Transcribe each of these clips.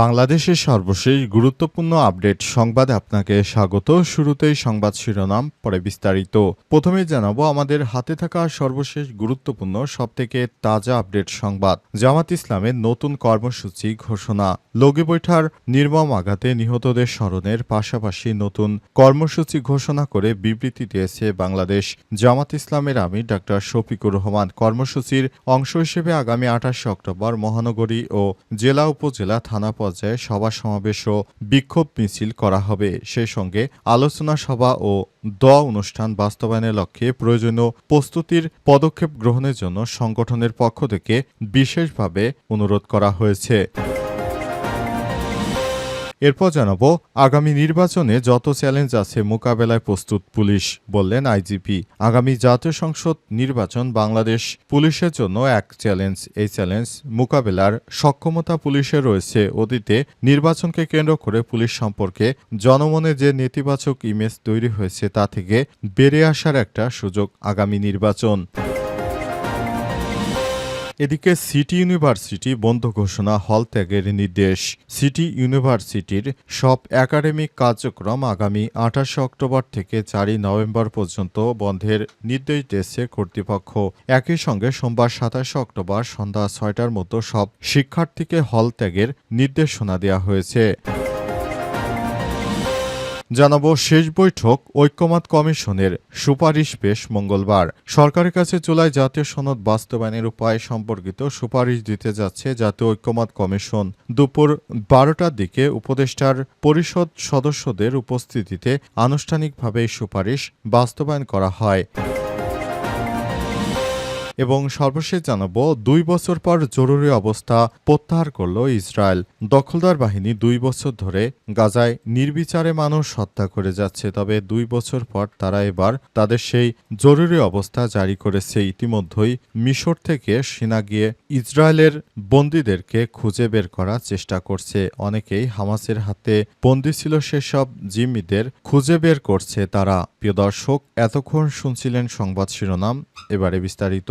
বাংলাদেশের সর্বশেষ গুরুত্বপূর্ণ আপডেট সংবাদে আপনাকে স্বাগত। শুরুতেই সংবাদ শিরোনাম, পরে বিস্তারিত। প্রথমে জানাব, আমাদের হাতে থাকা সর্বশেষ গুরুত্বপূর্ণ, সবথেকে তাজা আপডেট সংবাদ। জামাত ইসলামের নতুন কর্মসূচি ঘোষণা। লগি বৈঠার নির্মম আঘাতে নিহতদের স্মরণের পাশাপাশি নতুন কর্মসূচি ঘোষণা করে বিবৃতি দিয়েছে বাংলাদেশ। জামাত ইসলামের আমির ডাক্তার শফিকুর রহমান। কর্মসূচির অংশ হিসেবে আগামী আঠাশে অক্টোবর মহানগরী ও জেলা উপজেলা থানা পর্যায়ে সভা সমাবেশ ও বিক্ষোভ মিছিল করা হবে। সেই সঙ্গে আলোচনা সভা ও দোয়া অনুষ্ঠান বাস্তবায়নের লক্ষ্যে প্রয়োজনীয় প্রস্তুতির পদক্ষেপ গ্রহণের জন্য সংগঠনের পক্ষ থেকে বিশেষভাবে অনুরোধ করা হয়েছে। এরপর জানাব, আগামী নির্বাচনে যত চ্যালেঞ্জ আছে মোকাবেলায় প্রস্তুত পুলিশ, বললেন আইজিপি। আগামী জাতীয় সংসদ নির্বাচন বাংলাদেশ পুলিশের জন্য এক চ্যালেঞ্জ। এই চ্যালেঞ্জ মোকাবেলার সক্ষমতা পুলিশের রয়েছে। অতীতে নির্বাচনকে কেন্দ্র করে পুলিশ সম্পর্কে জনমনে যে নেতিবাচক ইমেজ তৈরি হয়েছে তা থেকে বেড়ে আসার একটা সুযোগ আগামী নির্বাচন। এদিকে সিটি ইউনিভার্সিটি বন্ধ ঘোষণা, হল ত্যাগের নির্দেশ। সিটি ইউনিভার্সিটির সব একাডেমিক কার্যক্রম আগামী আঠাশে অক্টোবর থেকে চারই নভেম্বর পর্যন্ত বন্ধের নির্দেশ দিয়েছে কর্তৃপক্ষ। একই সঙ্গে সোমবার সাতাশে অক্টোবর সন্ধ্যা ছয়টার মতো সব শিক্ষার্থীকে হল ত্যাগের নির্দেশনা দেওয়া হয়েছে। জানাব শেষ বৈঠক ঐক্যমত কমিশনের সুপারিশ পেশ মঙ্গলবার। সরকারের কাছে জুলাই জাতীয় সনদ বাস্তবায়নের উপায় সম্পর্কিত সুপারিশ দিতে যাচ্ছে জাতীয় ঐক্যমত কমিশন। দুপুর বারোটার দিকে উপদেষ্টার পরিষদ সদস্যদের উপস্থিতিতে আনুষ্ঠানিকভাবে এই সুপারিশ বাস্তবায়ন করা হয়। এবং সর্বশেষ জানাব, দুই বছর পর জরুরি অবস্থা প্রত্যাহার করল ইসরায়েল। দখলদার বাহিনী দুই বছর ধরে গাজায় নির্বিচারে মানুষ হত্যা করে যাচ্ছে, তবে দুই বছর পর তারা এবার তাদের সেই জরুরি অবস্থা জারি করেছে। ইতিমধ্যেই মিশর থেকে সেনা গিয়ে ইসরায়েলের বন্দীদেরকে খুঁজে বের করার চেষ্টা করছে। অনেকেই হামাসের হাতে বন্দী ছিল সেসব জিম্মিদের খুঁজে বের করছে তারা। প্রিয় দর্শক, এতক্ষণ শুনছিলেন সংবাদ শিরোনাম, এবারে বিস্তারিত।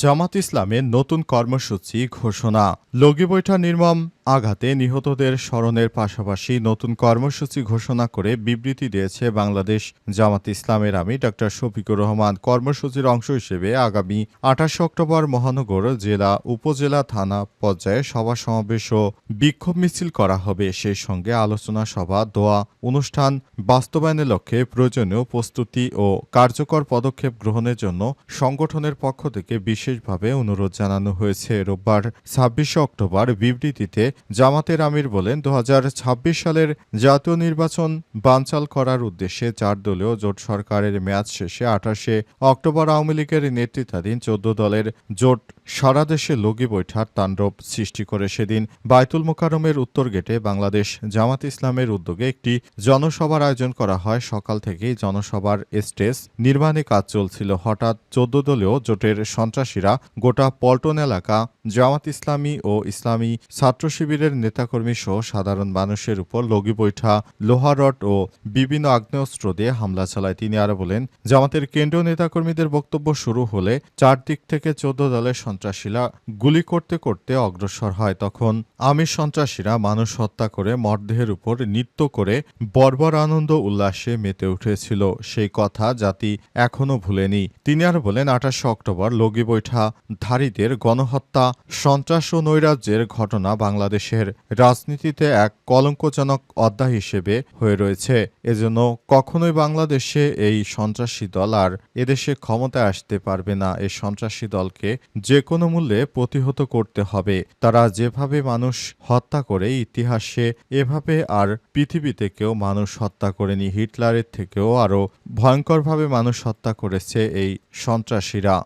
জামাত ইসলামের নতুন কর্মসূচি ঘোষণা। লগি বৈঠা নির্মম আঘাতে নিহতদের স্মরণের পাশাপাশি নতুন কর্মসূচি ঘোষণা করে বিবৃতি দিয়েছে বাংলাদেশ জামাত ইসলামের আমি ডক্টর শফিকুর রহমান। কর্মসূচির অংশ হিসেবে আগামী আঠাশে অক্টোবর মহানগর জেলা, উপজেলা, থানা পর্যায়ে সভা সমাবেশ ও বিক্ষোভ মিছিল করা হবে। সেই সঙ্গে আলোচনা সভা, দোয়া, অনুষ্ঠান, বাস্তবায়নের লক্ষ্যে প্রয়োজনীয় প্রস্তুতি ও কার্যকর পদক্ষেপ গ্রহণের জন্য সংগঠনের পক্ষ থেকে বিশেষভাবে অনুরোধ জানানো হয়েছে। রোববার ছাব্বিশে অক্টোবর বিবৃতিতে জামাতের আমির বলেন দু হাজার ছাব্বিশ সালের জাতীয় নির্বাচন বানচাল করার উদ্দেশ্যে চার দলীয় জোট সরকারের মেয়াদ শেষে আঠাশে অক্টোবর আওয়ামী লীগের নেতৃত্বাধীন চোদ্দ দলের জোট সারা দেশে লগি বৈঠার তাণ্ডব সৃষ্টি করে সেদিন বায়তুল মোকারমের উত্তর গেটে বাংলাদেশ জামাত ইসলামের উদ্যোগে একটি জনসভার আয়োজন করা হয়। সকাল থেকেই জনসভার স্টেজ নির্মাণে কাজ চলছিল। হঠাৎ চোদ্দ দলীয় জোটের সন্ত্রাসীরা গোটা পল্টন এলাকা জামাত ইসলামী ও ইসলামী ছাত্র শিবিরের নেতাকর্মী সহ সাধারণ মানুষের উপর লগি বৈঠা লোহারড ও বিভিন্ন আগ্নেয়াস্ত্র দিয়ে হামলা চালায় তিনি আরও বলেন, জামাতের কেন্দ্রীয় নেতাকর্মীদের বক্তব্য শুরু হলে চারদিক থেকে চোদ্দ দলের সন্ত্রাসীরা গুলি করতে করতে অগ্রসর হয়। তখন আমির সন্ত্রাসীরা মানুষ হত্যা করে মরদেহের উপর নৃত্য করে বর্বর আনন্দ উল্লাসে মেতে উঠেছিল। সেই কথা জাতি এখনও ভুলেনি। তিনি আরও বলেন, আঠাশে অক্টোবর লগি বৈঠা ধারীদের গণহত্যা সন্ত্রাস ও নৈরাজ্যের ঘটনা বাংলাদেশের রাজনীতিতে এক কলঙ্কজনক অধ্যায় হিসেবে হয়ে রয়েছে। এজন্য কখনোই বাংলাদেশে এই সন্ত্রাসী দল আর এদেশে ক্ষমতায় আসতে পারবে না। এই সন্ত্রাসী দলকে যে কোনো মূল্যে প্রতিহত করতে হবে। তারা যেভাবে মানুষ হত্যা করে ইতিহাসে, এভাবে আর পৃথিবীতে কেউ মানুষ হত্যা করেনি। হিটলারের থেকেও আরও ভয়ঙ্করভাবে মানুষ হত্যা করেছে এই সন্ত্রাসীরা।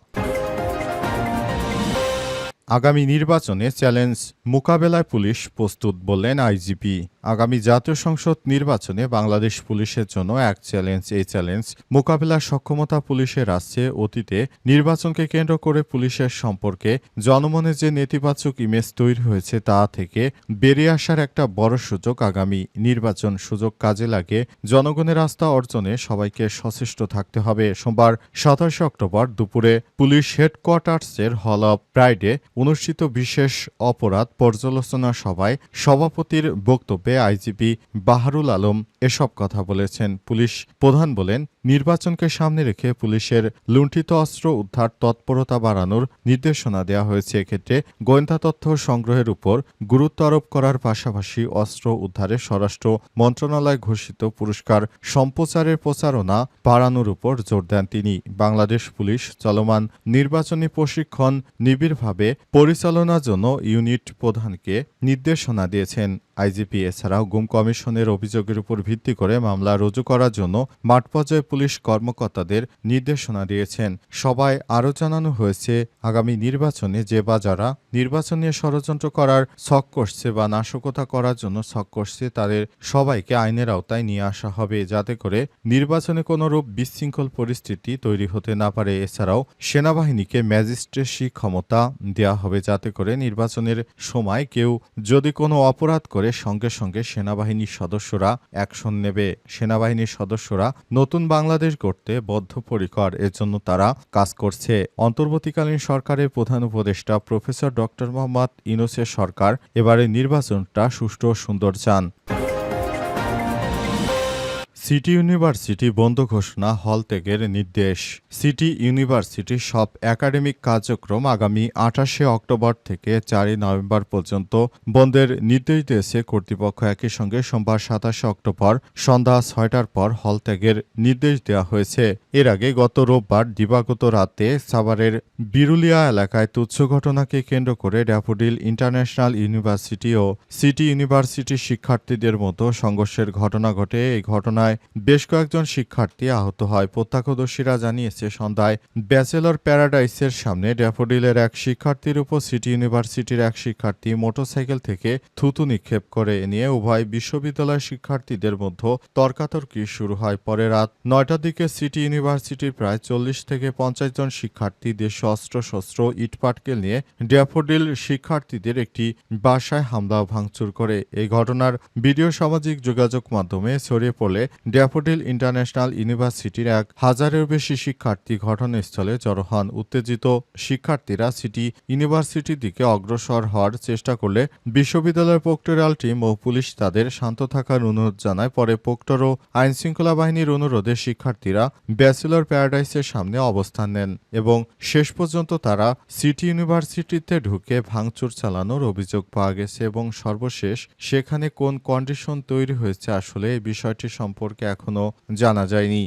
আগামী নির্বাচনে চ্যালেঞ্জ মোকাবেলায় পুলিশ প্রস্তুত বললেন আইজিপি। আগামী জাতীয় সংসদ নির্বাচনে বাংলাদেশ পুলিশের জন্য এক চ্যালেঞ্জ, এই চ্যালেঞ্জ মোকাবেলার সক্ষমতা পুলিশের আছে। অতীতে নির্বাচনকে কেন্দ্র করে পুলিশের সম্পর্কে জনমনে যে নেতিবাচক ইমেজ তৈরি হয়েছে তা থেকে বেরিয়ে আসার একটা বড় সুযোগ আগামী নির্বাচন সুযোগ কাজে লাগে। জনগণের আস্থা অর্জনে সবাইকে সচেষ্ট থাকতে হবে। সোমবার সাতাশে অক্টোবর দুপুরে পুলিশ হেডকোয়ার্টার্সের হল অব প্রাইডে অনুষ্ঠিত বিশেষ অপরাধ পর্যালোচনা সভায় সভাপতির বক্তব্যে আইজিপি বাহারুল আলম এসব কথা বলেছেন। পুলিশ প্রধান বলেন নির্বাচনকে সামনে রেখে পুলিশের লুণ্ঠিত অস্ত্র উদ্ধার তৎপরতা বাড়ানোর নির্দেশনা দেওয়া হয়েছে। এক্ষেত্রে গোয়েন্দা তথ্য সংগ্রহের উপর গুরুত্ব আরোপ করার পাশাপাশি অস্ত্র উদ্ধারে স্বরাষ্ট্র মন্ত্রণালয় ঘোষিত পুরস্কার সম্প্রচারের প্রচারণা বাড়ানোর উপর জোর দেন তিনি। বাংলাদেশ পুলিশ চলমান নির্বাচনী প্রশিক্ষণ নিবিড়ভাবে পরিচালনার জন্য ইউনিট প্রধানকে নির্দেশনা দিয়েছেন। আইজিপি এছাড়াও গুম কমিশনের অভিযোগের উপর ভিত্তি করে মামলা রুজু করার জন্য মাঠ পর্যায়ে পুলিশ কর্মকর্তাদের নির্দেশনা দিয়েছেন। সবাই আরও জানানো হয়েছে, আগামী নির্বাচনে যে বা যারা নির্বাচন নিয়ে ষড়যন্ত্র করার ছক করছে বা নাশকতা করার জন্য ছক করছে, তাদের সবাইকে আইনের আওতায় নিয়ে আসা হবে যাতে করে নির্বাচনে কোনো রূপ বিশৃঙ্খল পরিস্থিতি তৈরি হতে না পারে। এছাড়াও সেনাবাহিনীকে ম্যাজিস্ট্রেসি ক্ষমতা দেওয়া হবে যাতে করে নির্বাচনের সময় কেউ যদি কোনো অপরাধ করে সঙ্গে সঙ্গে সেনাবাহিনীর সদস্যরা অ্যাকশন নেবে। সেনাবাহিনীর সদস্যরা নতুন বাংলাদেশ গড়তে বদ্ধপরিকর। এজন্য তারা কাজ করছে। অন্তর্বর্তীকালীন সরকারের প্রধান উপদেষ্টা প্রফেসর ডক্টর মোহাম্মদ ইনোসের সরকার এবারে নির্বাচনটা সুষ্ঠু ও সুন্দর চান। সিটি ইউনিভার্সিটি বন্ধ ঘোষণা হল ত্যাগের নির্দেশ। সিটি ইউনিভার্সিটির সব একাডেমিক কার্যক্রম আগামী আঠাশে অক্টোবর থেকে চারই নভেম্বর পর্যন্ত বন্ধের নির্দেশ দিয়েছে কর্তৃপক্ষ। একই সঙ্গে সোমবার সাতাশে অক্টোবর সন্ধ্যা ছয়টার পর হল ত্যাগের নির্দেশ দেওয়া হয়েছে। এর আগে গত রোববার দিবাগত রাতে সাভারের বিরুলিয়া এলাকায় তুচ্ছ ঘটনাকে কেন্দ্র করে ড্যাফোডিল ইন্টারন্যাশনাল ইউনিভার্সিটি ও সিটি ইউনিভার্সিটির শিক্ষার্থীদের মতো সংঘর্ষের ঘটনা ঘটে। এই ঘটনায় বেশ কয়েকজন শিক্ষার্থী আহত হয়। প্রত্যক্ষদর্শীরা জানিয়েছে, সন্ধ্যায় ব্যাচেলর প্যারাডাইসের সামনে ড্যাফোডিলের এক শিক্ষার্থীর উপর সিটি ইউনিভার্সিটির এক শিক্ষার্থী মোটরসাইকেল থেকে থুতু নিক্ষেপ করে। নিয়ে উভয় বিশ্ববিদ্যালয় শিক্ষার্থীদের মধ্যে তর্কাতর্কি শুরু হয়। পরে রাত নয়টার দিকে সিটি ইউনিভার্সিটির প্রায় চল্লিশ থেকে পঞ্চাশ জন শিক্ষার্থী দেশে অস্ত্রশস্ত্র ইটপাটকেল নিয়ে ড্যাফোডিল শিক্ষার্থীদের একটি বাসায় হামলা ভাঙচুর করে। এই ঘটনার ভিডিও সামাজিক যোগাযোগ মাধ্যমে ছড়িয়ে পড়লে ড্যাফোডিল ইন্টারন্যাশনাল ইউনিভার্সিটির এক হাজারের বেশি শিক্ষার্থী ঘটনাস্থলে জড়ো হন। উত্তেজিত শিক্ষার্থীরা সিটি ইউনিভার্সিটির দিকে অগ্রসর হওয়ার চেষ্টা করলে বিশ্ববিদ্যালয়ের পোক্টোরিয়াল টিম ও পুলিশ তাদের শান্ত থাকার অনুরোধ জানায়। পরে পোক্টর ও আইনশৃঙ্খলা বাহিনীর অনুরোধে শিক্ষার্থীরা ব্যাচেলর প্যারাডাইসের সামনে অবস্থান নেন এবং শেষ পর্যন্ত তারা সিটি ইউনিভার্সিটিতে ঢুকে ভাঙচুর চালানোর অভিযোগ পাওয়া গেছে এবং সর্বশেষ সেখানে কোন কন্ডিশন তৈরি হয়েছে আসলে এই বিষয়টি সম্পর্কে এখনও জানা যায়নি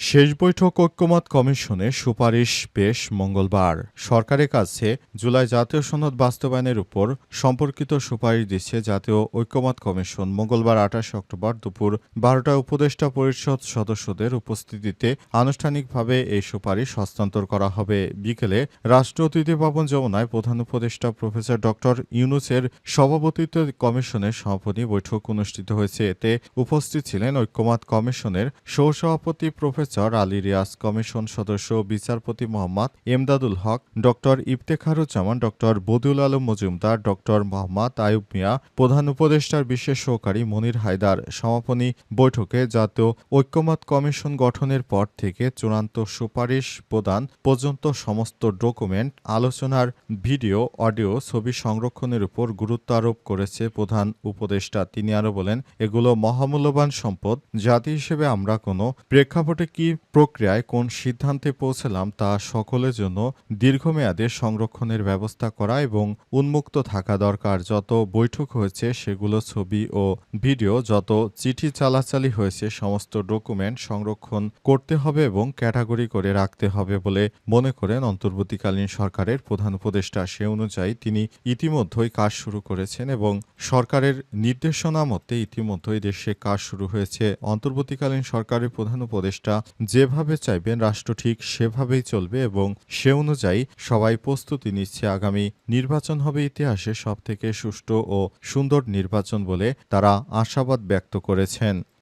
শেষ বৈঠক ঐক্যমত কমিশনের সুপারিশ পেশ মঙ্গলবার। সরকারের কাছে জুলাই জাতীয় সনদ বাস্তবায়নের উপর সম্পর্কিত সুপারিশ দিচ্ছে জাতীয় ঐক্যমত কমিশন। মঙ্গলবার আঠাশে অক্টোবর দুপুর বারোটায় উপদেষ্টা পরিষদ সদস্যদের উপস্থিতিতে আনুষ্ঠানিকভাবে এই সুপারিশ হস্তান্তর করা হবে। বিকেলে রাষ্ট্র অতিথি ভবন যমুনায় প্রধান উপদেষ্টা প্রফেসর ডক্টর ইউনুসের সভাপতিত্বে কমিশনের সমাপনী বৈঠক অনুষ্ঠিত হয়েছে। এতে উপস্থিত ছিলেন ঐক্যমত কমিশনের সহসভাপতি প্রফেসর আলী রিয়াজ কমিশন সদস্য বিচারপতি Mohammad Emdadul Haque, doctor Iftekharuzzaman, doctor Badiul Alam Majumdar, doctor Mohammad Ayub Mia, প্রধান উপদেষ্টার বিশেষ সহকারী মনির হায়দার। সমাপনী বৈঠকে জাতীয় ঐক্যমত কমিশন গঠনের পর থেকে চূড়ান্ত সুপারিশ প্রদান পর্যন্ত সমস্ত ডকুমেন্ট, আলোচনার ভিডিও, অডিও ছবি সংরক্ষণের উপর গুরুত্ব আরোপ করেছে প্রধান উপদেষ্টা। তিনি আরও বলেন, এগুলো মহামূল্যবান সম্পদ। জাতি হিসেবে আমরা কোনো প্রেক্ষাপটে কি প্রক্রিয়ায় কোন সিদ্ধান্তে পৌঁছলাম তা সকলের জন্য দীর্ঘমেয়াদে সংরক্ষণের ব্যবস্থা করা এবং উন্মুক্ত থাকা দরকার। যত বৈঠক হয়েছে, সেগুলো ছবি ও ভিডিও, যত চিঠি চালাচালি হয়েছে, সমস্ত ডকুমেন্ট সংরক্ষণ করতে হবে এবং ক্যাটাগরি করে রাখতে হবে বলে মনে করেন অন্তর্বর্তীকালীন সরকারের প্রধান উপদেষ্টা। সে অনুযায়ী তিনি ইতিমধ্যেই কাজ শুরু করেছেন এবং সরকারের নির্দেশনা মতে ইতিমধ্যেই দেশে কাজ শুরু হয়েছে। অন্তর্বর্তীকালীন সরকারের প্রধান উপদেষ্টা যেভাবে চাইবেন রাষ্ট্র ঠিক সেভাবেই চলবে এবং সে অনুযায়ী সবাই প্রস্তুতি নিচ্ছে আগামী নির্বাচন হবে ইতিহাসে সবথেকে সুষ্ঠু ও সুন্দর নির্বাচন বলে তারা আশাবাদ ব্যক্ত করেছেন।